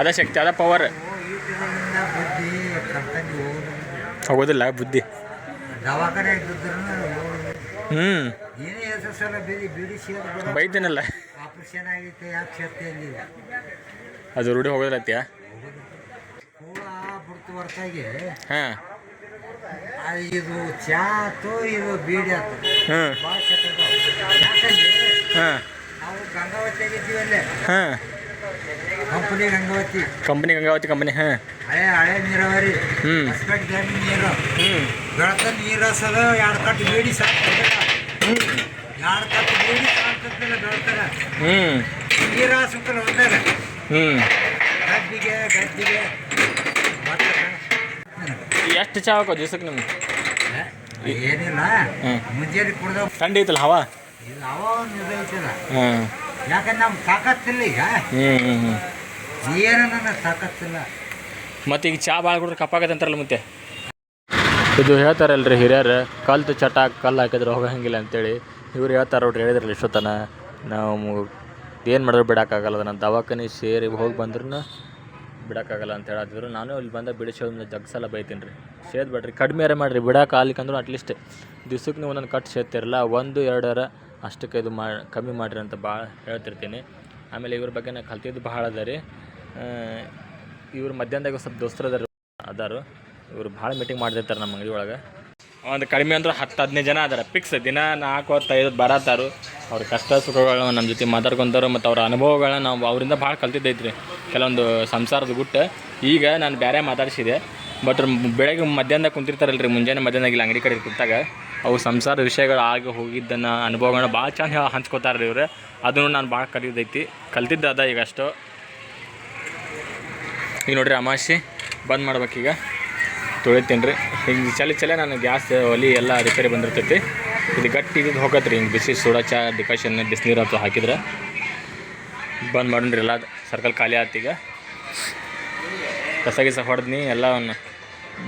ಅದ ಶಕ್ತಿ, ಅದ ಪವರ್ ಈಟಿನಿಂದ ಬುದ್ಧಿ ಕಂಪನಿ ಹೋಗುದು ಹೋಗೋದಿಲ್ಲ ಬುದ್ಧಿ. ಹ್ಮ್. ಹ್ಞೂ ಏನೇ ಹೆಸರು ಸಲ ಬಿಡಿ ಬಿಡಿ ಸೇರಿ ಬೈತೀನಲ್ಲ ಆಪರೇಷನ್ ಆಗೈತೆ ಯಾಕೆ ಸೇರ್ತಿಯಲ್ಲಿ ಅದು ರೂಢಿ ಹೋಗೋದಿಲ್ಲತ್ಯಾ ಕೂಡ ಬಿಡ್ತು ಹೊರತಾಗಿ. ಹಾಂ. ಇದು ಚಾ ಆತು ಇದು ಬೀಡಿ ಆತು ಭಾಳ ಯಾಕಂದ್ರೆ ನಾವು ಹಾಂ. Company Gangavati. Company Gangavati company ಹಾಂ. ಹಳೆ ಹಳೆ ನೀರಾವರಿ. ಹ್ಮ್. ಹೊಸಪೇಟೆ ಡ್ಯಾಮ್ ನೀರು. ಹ್ಮ್. ಬೆಳಕ ನೀರು ಸದ ಎರಡು ಕಟ್ಟು ಬೀಡಿ ಸಾಕ್ತದ ಎರಡು ಕಟ್ಟು ಬೇಡಿ ಸಾಕ್ತದಿಲ್ಲ ಬೆಳ್ತಾರ. ಹ್ಮ್. ನೀರು ಸುತ್ತಲ ಒಂದಾರ ಹ್ಮ್. ಗದ್ದಿಗೆ ಗದ್ದಿಗೆ. ಎಷ್ಟು ಚಾ ಹಾಕೋ ದಿವ್ಸಕ್ಕೆ ನಿಮ್ಗೆ? ಏನಿಲ್ಲ. ಮುಂಜಾನೆ ಕುಡ್ದ ಥಂಡಿ ಐತಲ್ಲ ಹವಾ? ಇಲ್ಲ ಹವಾ ಒಂದು ಇದು ಹಾಂ ಯಾಕಂದ್ರೆ ನಮ್ಗೆ ತಾಕತ್ತಿಲ್ಲ ಈಗ? ಹ್ಞೂ ಹ್ಞೂ ಹ್ಞೂ ಏನು ನನ್ನ ತಾಕತ್ತಿಲ್ಲ. ಮತ್ತು ಈಗ ಚಾ ಭಾಳ ಕುಡಿದ್ರೆ ಕಪ್ಪಾಗತ್ತೆ ಅಂತಾರಲ್ಲ ಮತ್ತೆ? ಇದು ಹೇಳ್ತಾರಲ್ರಿ ಹಿರಿಯರು ಕಲ್ತು ಚಟ ಕಲ್ಲು ಹಾಕಿದ್ರೆ ಹೋಗಂಗಿಲ್ಲ ಅಂತೇಳಿ. ಇವ್ರು ಹೇಳ್ತಾರೆ ನೋಡ್ರಿ ಹೇಳಿದ್ರಲ್ಲ ಇಷ್ಟೊತ್ತನ. ನಾವು ಏನು ಮಾಡಿದ್ರು ಬಿಡೋಕ್ಕಾಗಲ್ಲ ಅದನ್ನು ದವಾಖಾನೆ ಸೇರಿ ಹೋಗಿ ಬಂದ್ರೂ ಬಿಡೋಕ್ಕಾಗಲ್ಲ ಅಂತ ಹೇಳತ್ತಿದ್ರು ನಾನು ಇಲ್ಲಿ ಬಂದ ಬಿಡಿಸೋದು ಜಗ್ಸಲ ಜಗ್ ಸಲ ಬೈತೀನಿ ರೀ ಸೇದ್ಬೇಡ್ರಿ ಕಡಿಮೆ ಮಾಡಿರಿ ಬಿಡೋಕೆ ಆಗ್ಲಿಕ್ಕಂದ್ರೂ ಅಟ್ಲೀಸ್ಟ್ ದಿವ್ಸಕ್ಕೆ ನೀವು ಒಂದೊಂದು ಕಟ್ ಸೇರ್ತಿರಲ್ಲ ಒಂದು ಎರಡರ ಅಷ್ಟಕ್ಕೆ ಇದು ಮಾ, ಕಮ್ಮಿ ಮಾಡಿರಿ ಅಂತ ಭಾಳ ಹೇಳ್ತಿರ್ತೀನಿ. ಆಮೇಲೆ ಇವ್ರ ಬಗ್ಗೆ ನಾ ಕಲ್ತಿದ್ದು ಭಾಳ ಅದ ರೀ. ಇವ್ರು ಮಧ್ಯಾಹ್ನದಾಗ ಸ್ವಲ್ಪ ದೋಸ್ತರು ಅದಾರ, ಅದಾರು. ಇವರು ಭಾಳ ಮೀಟಿಂಗ್ ಮಾಡ್ತಿರ್ತಾರೆ ನಮ್ಮ ಅಂಗಡಿ ಒಳಗೆ. ಒಂದು ಕಡಿಮೆ ಅಂದ್ರೆ ಹತ್ತು ಹದಿನೈದು ಜನ ಅದಾರ. ಫಿಕ್ಸ್ ದಿನ ನಾಲ್ಕು ಹೊತ್ತು ಐದು ಬರತ್ತಾರು. ಅವ್ರ ಕಷ್ಟ ಸುಖಗಳನ್ನ ನಮ್ಮ ಜೊತೆ ಮಾತಾಡ್ಕೊಂತಾರು ಮತ್ತು ಅವ್ರ ಅನುಭವಗಳನ್ನ ನಾವು ಅವರಿಂದ ಭಾಳ ಕಲ್ತಿದ್ದೈತ್ರಿ. ಕೆಲವೊಂದು ಸಂಸಾರದ ಗುಟ್ಟು. ಈಗ ನಾನು ಬೇರೆ ಮಾತಾಡಿಸಿದೆ. ಬಟ್ ಬೆಳಗ್ಗೆ ಮಧ್ಯಾಹ್ನದಾಗ ಕುಂತಿರ್ತಾರಲ್ರಿ, ಮುಂಜಾನೆ ಮಧ್ಯಾಹ್ನದಾಗ ಇಲ್ಲಿ ಅಂಗಡಿ ಕಡೆ ಕೂತಾಗ, ಅವು ಸಂಸಾರ ವಿಷಯಗಳು ಆಗಿ ಹೋಗಿದ್ದನ್ನು ಅನುಭವಗಳನ್ನ ಭಾಳ ಚೆನ್ನಾಗಿ ಹಂಚ್ಕೋತಾರೆ ಇವ್ರು. ಅದನ್ನು ನಾನು ಭಾಳ ಕಲಿಯೋದೈತಿ ಕಲ್ತಿದ್ದ ಅದ ಈಗ ಅಷ್ಟು ಈಗ ನೋಡಿರಿ ಅಮಾಶಿ ಬಂದ್ ಮಾಡ್ಬೇಕೀಗ ತೊಳಿತೀನಿ ರೀ ಹಿಂಗೆ ಚಲಿ ಚಲೇ ನಾನು ಗ್ಯಾಸ್, ಒಲಿ ಎಲ್ಲ ರಿಪೇರಿ ಬಂದಿರ್ತೈತಿ. ಇದು ಗಟ್ಟಿ ಇದ್ದು ಹೋಗತ್ತೆ ರೀ ಹಿಂಗೆ ಬಿಸಿ ಸೋಡಾ ಚಾ ಡಿಕಾಷನ್ ಬಿಸಿನೀರು ಅಥವಾ ಹಾಕಿದ್ರೆ. ಬಂದ್ ಮಾಡೋಣ್ರಿ ಎಲ್ಲ ಸರ್ಕಲ್ ಖಾಲಿ ಆಯ್ತು ಈಗ. ಕಸ ಗಿಸ ಹೊಡೆದ್ನಿ ಎಲ್ಲ ಒಂದು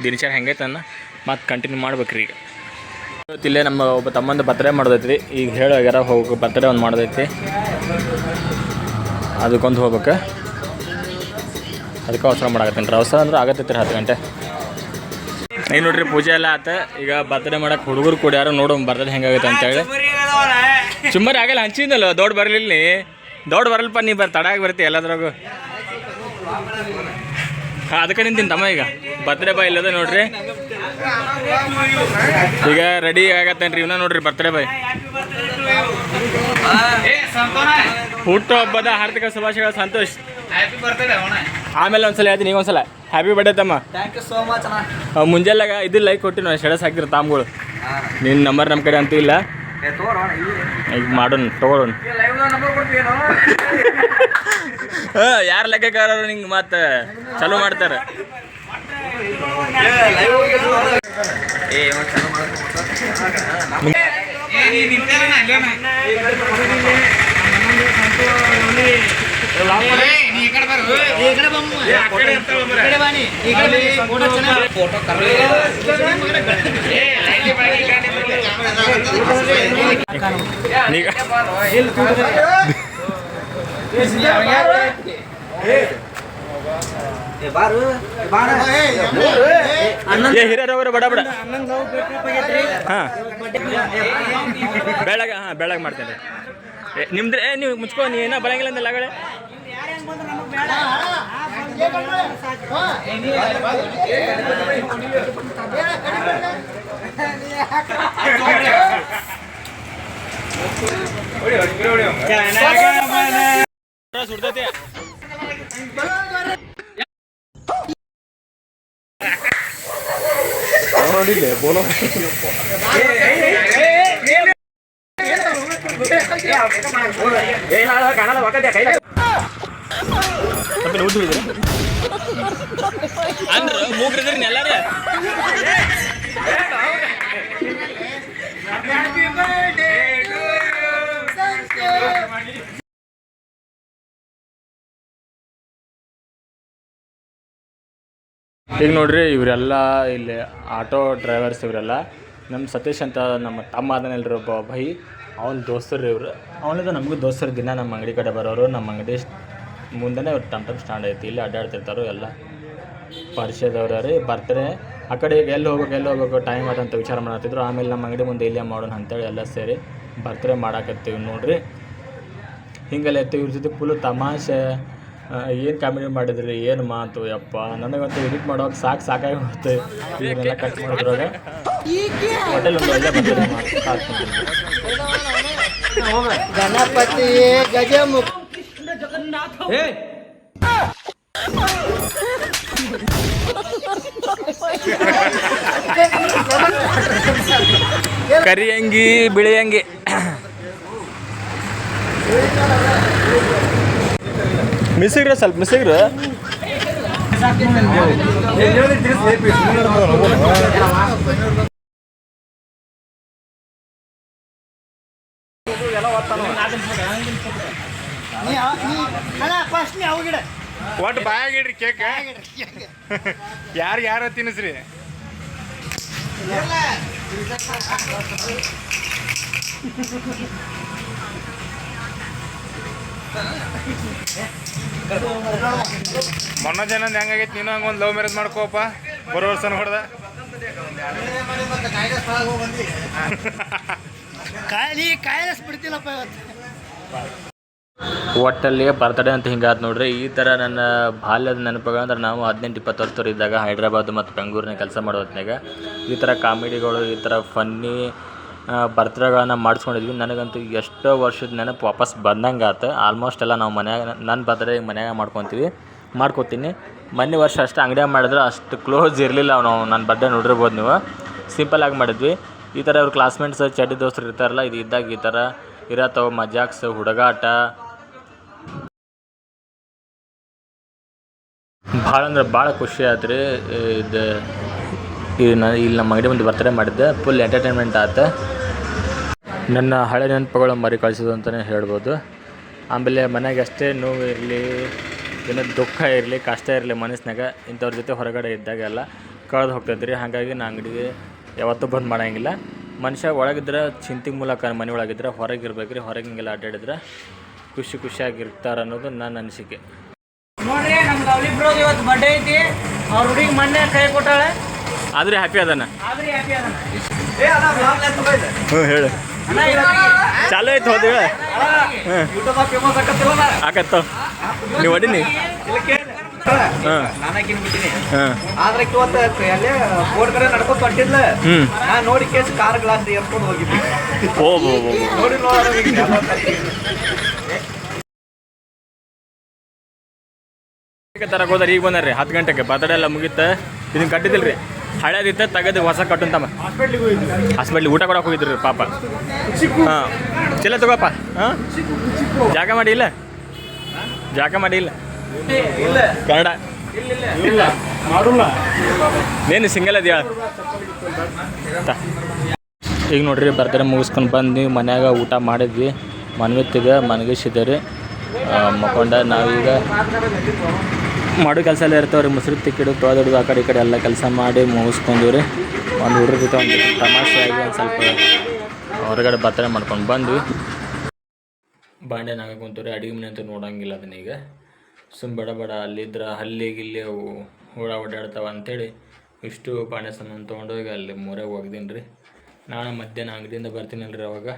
ದಿನಚರ ಹೆಂಗೈತೆ ಅನ್ನ ಮತ್ತೆ ಕಂಟಿನ್ಯೂ ಮಾಡ್ಬೇಕ್ರಿ ಈಗ. ಇವತ್ತು ಇಲ್ಲೇ ನಮ್ಮ ಒಬ್ಬ ತಮ್ಮಂದು ಬರ್ತಡೇ ಮಾಡೋದೈತಿ ಈಗ ಹೇಳೋ ಯಾರ ಹೋಗಿ ಬರ್ತಡೇ ಒಂದು ಮಾಡೋದೈತಿ. ಅದಕ್ಕೊಂದು ಹೋಗ್ಬೇಕು. ಅದಕ್ಕೆ ಅವಸರ ಮಾಡಾಕತ್ತೀನಿ ರೀ. ಅವಸರ ಅಂದ್ರೆ ಆಗತ್ತೈತಿ ರೀ ಹತ್ತು ಗಂಟೆ. ಈಗ ನೋಡ್ರಿ, ಪೂಜೆ ಎಲ್ಲ ಆತ. ಈಗ ಬರ್ತಡೇ ಮಾಡಕ್ಕೆ ಹುಡುಗರು ಕೂಡ ಯಾರು ನೋಡು ಬರ್ತಡೇ ಹೆಂಗಾಗತ್ತೆ ಅಂತೇಳಿ ಚುಮ್ಮರಿ ಆಗಲ್ಲ, ಹಂಚಿದ್ನಲ್ಲ, ದೊಡ್ಡ ಬರಲಿಲ್ಲ ದೊಡ್ಡ ಬರಲ್ಪ ನೀ ಬರ್ ತಡಾಗಿ ಬರ್ತಿ ಎಲ್ಲದ್ರಾಗು. ಅದಕ್ಕೆ ನಿಂತೀನಿ ತಮ್ಮ ಈಗ. ಬರ್ತಡೇ ಬಾಯ್ ಇಲ್ಲದ ನೋಡ್ರಿ. ಈಗ ರೆಡಿ ಆಗತ್ತೇನ್ರಿ ಇವನ ನೋಡ್ರಿ ಬರ್ತಡೇ ಬಾಯ್ ಹುಟ್ಟು ಹಬ್ಬದ ಹಾರ್ದಿಕ ಶುಭಾಶಯಗಳು ಸಂತೋಷ್. ಆಮೇಲೆ ಒಂದ್ಸಲ ಹೇಳ್ತೀನಿ ಈಗ ಒಂದ್ಸಲ. ಹ್ಯಾಪಿ ಬರ್ಡೇ ತಮ್ಮ. ಥ್ಯಾಂಕ್ ಯು ಸೋ ಮಚ್ ಅಣ್ಣ. ಆ, ಮುಂಜಾನೆಗ ಇದು ಲೈಕ್ ಕೊಟ್ಟಿನ ಸ್ಟೇಟಸ್ ಹಾಕಿರೋ ತಾಮ್ಗಳು. ನಿನ್ನ ನಂಬರ್ ನಮ್ಮ ಕಡೆ ಅಂತೂ ಇಲ್ಲ. ಈಗ ಮಾಡೋಣ ತಗೊಳ್ಳೋಣ. ಯಾರು ಲೆಕ್ಕಗಾರರು ನಿಂಗೆ ಮತ್ತೆ ಚಲೋ ಮಾಡ್ತಾರೆ. ಏ ಹಿರಿಯರವರು ಬಡ ಬಡ ಹಾಂ ಬೆಳಗ್ಗೆ ಹಾಂ ಬೆಳಗ್ಗೆ ಮಾಡ್ತೇನೆ ನಿಮ್ದು ಏ ನೀವು ಮುಚ್ಕೊ ನೀ ಏನೋ ಬರಂಗಿಲ್ಲ ಅಂದಲ್ಲ બોલો કાના વખત કઈ ಅಂದ್ರ ಮೂಗ್ರಿದ್ರಿ ಎಲ್ಲಾರ ಈಗ ನೋಡ್ರಿ ಇವರೆಲ್ಲ ಇಲ್ಲಿ ಆಟೋ ಡ್ರೈವರ್ಸ್ ಇವರೆಲ್ಲ. ನಮ್ಮ ಸತೀಶ್ ಅಂತ ನಮ್ಮ ತಮ್ಮ ಅದನ್ನೆಲ್ಲರೂ ಒಬ್ಬ ಭೈ ಅವನ ದೋಸ್ತರು ಇವರು. ಅವನಿಂದ ನಮಗೂ ದೋಸ್ತರು ದಿನ ನಮ್ಮ ಅಂಗಡಿ ಕಡೆ ಬರೋರು. ನಮ್ಮ ಅಂಗಡಿ ಮುಂದೆನೇ ಅವ್ರು ಟಮ್ ಟಮ್ ಸ್ಟ್ಯಾಂಡ್ ಐತಿ, ಇಲ್ಲಿ ಅಡ್ಡಾಡ್ತಿರ್ತಾರೋ ಎಲ್ಲ. ಪರಿಚಯದವ್ರ ರೀ ಬರ್ತಾರೆ, ಆ ಕಡೆ ಈಗ ಎಲ್ಲಿ ಹೋಗ್ಬೇಕು ಎಲ್ಲಿ ಹೋಗ್ಬೇಕು ಟೈಮ್ ಆದಂತ ವಿಚಾರ ಮಾಡತ್ತಿದ್ರು ಆಮೇಲೆ ನಮ್ಮ ಅಂಗಡಿ ಮುಂದೆ ಇಲ್ಲೇ ಮಾಡೋಣ ಅಂತೇಳಿ ಎಲ್ಲ ಸೇರಿ ಬರ್ತ್ಡೇ ಮಾಡಾಕತ್ತೀವಿ ನೋಡ್ರಿ. ಹಿಂಗೆಲ್ಲ ಎತ್ತೀವಿ ಇವ್ರ ಜೊತೆ ಫುಲ್ ತಮಾಷೆ. ಏನು ಕಾಮಿಡಿ ಮಾಡಿದ್ರಿ, ಏನು ಮಾತು, ಯಪ್ಪ. ನನಗಂತೂ ಎಡಿಟ್ ಮಾಡೋಕೆ ಸಾಕು ಸಾಕಾಗಿ ಹೋಗುತ್ತೆ ಇದನ್ನೆಲ್ಲ ಕಟ್ ಮಾಡಿದ್ರಾಗ ಹೋಟೆಲ್ ಒಂದು ಒಳ್ಳೆ ಬರ್ತಾರೆ ಗಣಪತಿ ಗಜಮುಖ. ಕರಿ ಅಂಗಿ ಬಿಳಿ ಅಂಗಿ. ಮಿಸಿಗ್ರ ಸ್ವಲ್ಪ ಮಿಸಿಗ್ರ. ನೀ ನೀ ಅಣ್ಣ ಫಸ್ಟ್ ನೀ ಅವು ಗಿಡ. ಒಟ್ಟು ಬಾಯಾಗ ಇಡ್ರಿ ಕೇಕ್ ಯಾರು ಯಾರ ತಿನ್ನಿಸ್ರಿ? ಮೊನ್ನ ಜನ ಹೆಂಗಾಗೈತಿ? ನೀನು ಹಂಗೆ ಒಂದು ಲವ್ ಮ್ಯಾರೇಜ್ ಮಾಡ್ಕೋಪ್ಪ. ಬರೋ ವರ್ಷ ಹೊಡೆದ. ಕಾಯಿ ಕಾಯಿಲೆಸ್ ಬಿಡ್ತಿಲ್ಲಪ್ಪ ಇವತ್ತು. ಒಟ್ಟಲ್ಲಿ ಬರ್ತಡೇ ಅಂತ ಹಿಂಗಾತ್ ನೋಡ್ರಿ. ಈ ಥರ ನನ್ನ ಬಾಲ್ಯದ ನೆನಪುಗಳಂದ್ರೆ ನಾವು ಹದಿನೆಂಟು ಇಪ್ಪತ್ತು ವರ್ಷದವ್ರು ಇದ್ದಾಗ ಹೈದ್ರಾಬಾದ್ ಮತ್ತು ಬೆಂಗಳೂರಿನ ಕೆಲಸ ಮಾಡೋ ಹೊತ್ನಾಗ ಈ ಥರ ಕಾಮಿಡಿಗಳು, ಈ ಥರ ಫನ್ನಿ ಬರ್ತ್ಡೇಗಳನ್ನ ಮಾಡಿಸ್ಕೊಂಡಿದ್ವಿ. ನನಗಂತೂ ಎಷ್ಟೋ ವರ್ಷದ ನೆನಪು ವಾಪಸ್ ಬಂದಂಗೆ ಆತು. ಆಲ್ಮೋಸ್ಟ್ ಎಲ್ಲ ನಾವು ಮನ್ಯಾಗ ನನ್ನ ಬರ್ತಡೇ ಮನ್ಯಾಗ ಮಾಡ್ಕೊತೀವಿ, ಮಾಡ್ಕೊತೀನಿ. ಮೊನ್ನೆ ವರ್ಷ ಅಷ್ಟು ಅಂಗಡಿಯಾಗ ಮಾಡಿದ್ರೆ, ಅಷ್ಟು ಕ್ಲೋಸ್ ಇರಲಿಲ್ಲ ನಾವು ನನ್ನ ಬರ್ಡೇ ನೋಡಿರ್ಬೋದು ನೀವು. ಸಿಂಪಲಾಗಿ ಮಾಡಿದ್ವಿ. ಈ ಥರ ಅವ್ರ ಕ್ಲಾಸ್ಮೇಟ್ಸ್ ಚಡ್ಡಿ ದೋಸ್ತರು ಇರ್ತಾರಲ್ಲ, ಇದು ಇದ್ದಾಗ ಈ ಥರ ಇರತ್ತವ, ಮಜಾಕ್ಸ್, ಹುಡುಗಾಟ ಭಾಳ ಅಂದ್ರೆ ಭಾಳ ಖುಷಿ ಆಯ್ತು ರೀ ಇದು ಇದು ಇಲ್ಲಿ ನಮ್ಮ ಅಂಗಡಿ ಮುಂದೆ ಬರ್ತಡೇ ಮಾಡಿದ್ದೆ. ಫುಲ್ ಎಂಟರ್ಟೈನ್ಮೆಂಟ್ ಆಯ್ತು ನನ್ನ ಹಳೆ ನೆನಪುಗಳು ಮರಿ ಕಳಿಸೋದು ಅಂತಲೇ ಹೇಳ್ಬೋದು. ಆಮೇಲೆ ಮನೆಗೆ ಅಷ್ಟೇ ನೋವು ಇರಲಿ, ಏನೋ ದುಃಖ ಇರಲಿ, ಕಷ್ಟ ಇರಲಿ ಮನಸ್ಸಿನಾಗ ಇಂಥವ್ರ ಜೊತೆ ಹೊರಗಡೆ ಇದ್ದಾಗೆಲ್ಲ ಕಳೆದು ಹೋಗ್ತೈತೆ ರೀ ಹಾಗಾಗಿ ನಾ ಅಂಗಡಿಗೆ ಯಾವತ್ತೂ ಬಂದ್ ಮಾಡೋಂಗಿಲ್ಲ. ಮನುಷ್ಯ ಒಳಗಿದ್ರೆ ಚಿಂತೆ ಮೂಲಕ ಮನೆ ಒಳಗಿದ್ರೆ, ಹೊರಗೆ ಇರ್ಬೇಕು ರೀ ಹೊರಗೆ ಹಿಂಗೆಲ್ಲ ಅಡ್ಡಾಡಿದ್ರೆ ಖುಷಿ ಖುಷಿಯಾಗಿರ್ತಾರೆ ಅನ್ನೋದು ನನ್ನ ಅನಿಸಿಕೆ. ನೋಡ್ರಿ ನಮ್ಮ ಲವ್ಲಿ ಇವತ್ತು ಬರ್ಡೇ ಐತಿ. ಅವ್ರ ಹುಡುಗಿ ಮೊನ್ನೆ ಕೈ ಕೊಟ್ಟಾಳೆ. ಆದರೆ ಹ್ಯಾಪಿ ಅದನ್ನ ಆದ್ರೆ ಹ್ಯಾಪಿ ಹ್ಞೂ ಹೇಳು. ಚಾಲು ಐತೆ ಹೋದ್ವಿ. ಆಕತ್ತ. ನೀವು ಹೊಡಿನಿ? ಹಾಂ. ನಾನಾಕಿನ್ ಬಿಟ್ಟಿನಿ. ಆದ್ರೆ ಇವತ್ತು ಎಲ್ಲೇ ಬೋರ್ಡ್ ಕಡೆ ನಡ್ಕೊಂಡ್ ಹೊಂಟಿದ್ಲ. ಹ್ಞೂ ನಾ ನೋಡಿ ಕೇಸ್ ಕಾರ್ ಗ್ಲಾಸ್ ಏರ್ಕೊಂಡು ಹೋಗಿದ್ವಿ ಓ ಬೋ ಬೋ ಬೋ. ನೋಡಿ ತರಕ್ಕೆ ಹೋದ್ರೆ ಈಗ ಬಂದಾರ್ರಿ ಹತ್ತು ಗಂಟೆಗೆ. ಬರ್ತಡೇ ಎಲ್ಲ ಮುಗೀತು. ಇದನ್ನ ಕಟ್ಟಿದಿಲ್ರಿ ಹಳೇದಿತ್ತ ತೆಗೆದು ಹೊಸ ಕಟ್ಟುಂತಮ್ಮ ಹಾಸ್ಪಿಟ್ಲಿಗೆ ಊಟ ಕೊಡಕ್ಕೆ ಹೋಗಿದ್ರಿ ಪಾಪ. ಹಾಂ. ಚಲೋ ತಗೋಪ್ಪ. ಹಾಂ? ಜಾಗ ಮಾಡಿ ಇಲ್ಲ? ಜಾಗ ಮಾಡಿ ಇಲ್ಲ? ಕನ್ನಡ. ಇಲ್ಲ ನೀನು ಸಿಂಗಲ್ ಅದ ಈಗ ನೋಡ್ರಿ ಬರ್ತಾರೆ ಮುಗಿಸ್ಕೊಂಡು ಬಂದು ಮನ್ಯಾಗ ಊಟ ಮಾಡಿದ್ವಿ. ಮನ್ವಿತ್ತಿಗೆ ಮನಗಿಸಿದೆ ರೀ. ಮಕ್ಕೊಂಡ ನಾವೀಗ ಮಾಡೋ ಕೆಲಸ ಎಲ್ಲ ಇರ್ತಾವೆ ರೀ ಮುಸ್ರಿ ತಿಕ್ಕಿಡು ತೊಳೆದಿಡೋದು ಆ ಕಡೆ ಈ ಕಡೆ ಎಲ್ಲ ಕೆಲಸ ಮಾಡಿ ಮುಗಿಸ್ಕೊಂಡು ರೀ. ಒಂದು ಹುಡುಗ್ರ ಜೊತೆ ಒಂದು ತಮಾಷೆಯಾಗಿ ಒಂದು ಸ್ವಲ್ಪ ಹೊರಗಡೆ ಬರ್ತಡೇ ಮಾಡ್ಕೊಂಡು ಬಂದ್ವಿ. ಬಾಂಡೆ ನಾಗ ಕುಂತೀವಿ ರೀ, ಅಡುಗೆ ಮನೆ ಅಂತ ನೋಡಂಗಿಲ್ಲ ಅದನ್ನೀಗ. ಸುಮ್ಮ ಬಡ ಬಡ, ಅಲ್ಲಿದ್ರೆ ಹಲ್ಲಿ ಗಿಲ್ಲಿ ಅವು ಹುಳ ಓಡಾಡ್ತಾವ ಅಂಥೇಳಿ ಇಷ್ಟು ಬಾಂಡೆ ಸಾಮಾನು ತೊಗೊಂಡೋಗಿ ಅಲ್ಲಿ ಮೂರಾಗ ಒಗ್ದೀನಿ ರೀ. ನಾಳೆ ಮಧ್ಯಾಹ್ನ ಅಂಗಡಿಯಿಂದ ಬರ್ತೀನಲ್ಲ ರೀ ಅವಾಗ.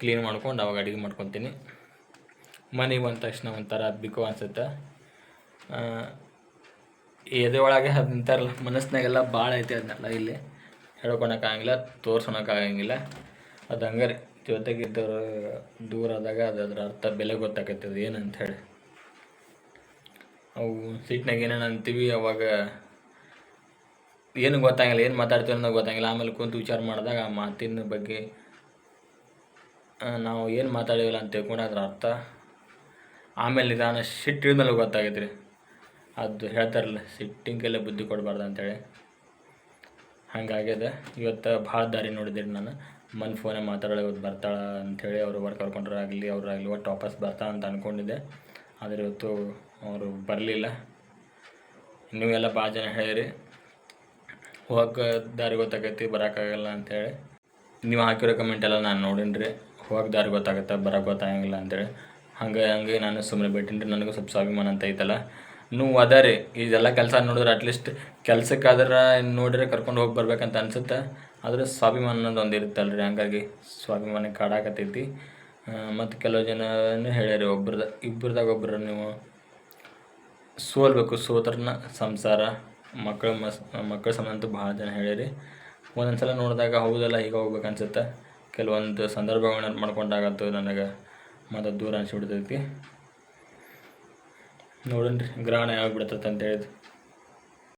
ಕ್ಲೀನ್ ಮಾಡ್ಕೊಂಡು ಅವಾಗ ಅಡುಗೆ ಮಾಡ್ಕೊತೀನಿ. ಮನೆಗೆ ಬಂದ ತಕ್ಷಣ ಒಂಥರ ಬಿಕೋ ಅನ್ಸುತ್ತೆ. ಎದೆ ಒಳಗೆ ಅದು ನಿಂತಾರಲ್ಲ ಮನಸ್ಸಿನಾಗೆಲ್ಲ ಭಾಳ ಐತೆ ಅದನ್ನೆಲ್ಲ ಇಲ್ಲಿ. ಹೇಳ್ಕೊಳಕ್ಕಾಗಿಲ್ಲ ತೋರ್ಸೋಣಕ್ಕಾಗಂಗಿಲ್ಲ ಅದು ಹಂಗೆ ರೀ ಜೊತೆಗಿದ್ದವರು ದೂರ ಆದಾಗ ಅದು ಅದ್ರ ಅರ್ಥ, ಬೆಲೆ ಗೊತ್ತಾಗತ್ತೆ ಅದು ಏನಂತ ಹೇಳಿ ಅವು ಸೀಟ್ನಾಗ ಏನೇನು ಅಂತೀವಿ, ಅವಾಗ ಏನು ಗೊತ್ತಾಗಿಲ್ಲ, ಏನು ಮಾತಾಡ್ತೀವಿ ಅನ್ನೋದು ಗೊತ್ತಾಗಿಲ್ಲ. ಆಮೇಲೆ ಕುಂತು ವಿಚಾರ ಮಾಡಿದಾಗ ಆ ಮಾತಿನ ಬಗ್ಗೆ ನಾವು ಏನು ಮಾತಾಡಿಲ್ಲ ಅಂತ ತಿಳ್ಕೊಂಡು ಅದ್ರ ಅರ್ಥ. ಆಮೇಲೆ ನಿಧಾನ ಸಿಟ್ಟು ಇಳಿದ್ಮೇಲೆ ಗೊತ್ತಾಗೈತೆ ರೀ ಅದು ಹೇಳ್ತಾರಲ್ಲ, ಸಿಟ್ಟಿಂಗೆಲ್ಲ ಬುದ್ಧಿ ಕೊಡಬಾರ್ದು ಅಂತೇಳಿ. ಹಂಗಾಗ್ಯದ ಇವತ್ತು ಭಾಳ ದಾರಿ ನೋಡಿದ್ದೀರಿ ನಾನು. ಮನ್ ಫೋನೇ ಮಾತಾಡೋ ಇವತ್ತು ಬರ್ತಾಳೆ ಅಂಥೇಳಿ ಅವರು ವರ್ಕ್ ಕರ್ಕೊಂಡ್ರಾಗಲಿ ಅವರಾಗಲಿ ಒಟ್ಟು ವಾಪಸ್ ಬರ್ತಾ ಅಂತ ಅಂದ್ಕೊಂಡಿದ್ದೆ ಆದರೆ ಇವತ್ತು ಅವರು ಬರಲಿಲ್ಲ. ನೀವೆಲ್ಲ ಭಾಳ ಜನ ಹೇಳಿರಿ ಹೋಗಕ್ಕೆ ದಾರಿ ಗೊತ್ತಾಗೈತಿ ಬರೋಕ್ಕಾಗಲ್ಲ ಅಂಥೇಳಿ ನೀವು ಹಾಕಿರೋ ಕಮೆಂಟ್ ಎಲ್ಲ ನಾನು ನೋಡೀನಿ ರೀ ಹೋಗಕ್ಕೆ ದಾರಿ ಗೊತ್ತಾಗತ್ತೆ ಬರೋಕ್ಕೆ ಗೊತ್ತಾಗಂಗಿಲ್ಲ ಅಂತೇಳಿ. ಹಂಗೆ ಹಂಗೆ ನಾನು ಸುಮ್ಮನೆ ಬಿಟ್ಟಿನಿ ನನಗೂ ಸ್ವಲ್ಪ ಸ್ವಾಭಿಮಾನ ಅಂತ ಐತಲ್ಲ. ನೀವು ಅದ ರೀ ಇದೆಲ್ಲ ಕೆಲಸ ನೋಡಿದ್ರೆ ಅಟ್ಲೀಸ್ಟ್ ಕೆಲಸಕ್ಕಾದ್ರೆ ನೋಡಿದ್ರೆ ಕರ್ಕೊಂಡು ಹೋಗಿ ಬರ್ಬೇಕಂತ ಅನ್ಸುತ್ತೆ. ಆದರೆ ಸ್ವಾಭಿಮಾನ ಅನ್ನೋದು ಒಂದು ಇರುತ್ತಲ್ಲ ರೀ ಹಂಗಾಗಿ ಸ್ವಾಭಿಮಾನ ಕಾಡಾಕತ್ತೈತಿ. ಮತ್ತು ಕೆಲವು ಜನ ಹೇಳ್ಯಾರಿ ಒಬ್ರದ ಇಬ್ಬರದಾಗ ಒಬ್ಬರು ನೀವು ಸೋಲ್ಬೇಕು, ಸೋತ್ರನ ಸಂಸಾರ ಮಕ್ಕಳು ಮಸ್ ಮಕ್ಕಳ ಸಂಬಂಧ ಭಾಳ ಜನ ಹೇಳಿರಿ ಒಂದೊಂದು ಸಲ ನೋಡಿದಾಗ ಹೌದಲ್ಲ ಈಗ ಹೋಗ್ಬೇಕು ಅನ್ಸುತ್ತೆ. ಕೆಲವೊಂದು ಸಂದರ್ಭಗಳನ್ನ ಮಾಡ್ಕೊಂಡಾಗತ್ತು ನನಗೆ ಮತ್ತು ದೂರ ಅನ್ಸಿಬಿಡ್ತೈತಿ ನೋಡೋಣ ರೀ ಗ್ರಹಣ ಯಾವಾಗ ಬಿಡ್ತೈತೆ ಅಂತ ಹೇಳಿದ್ದು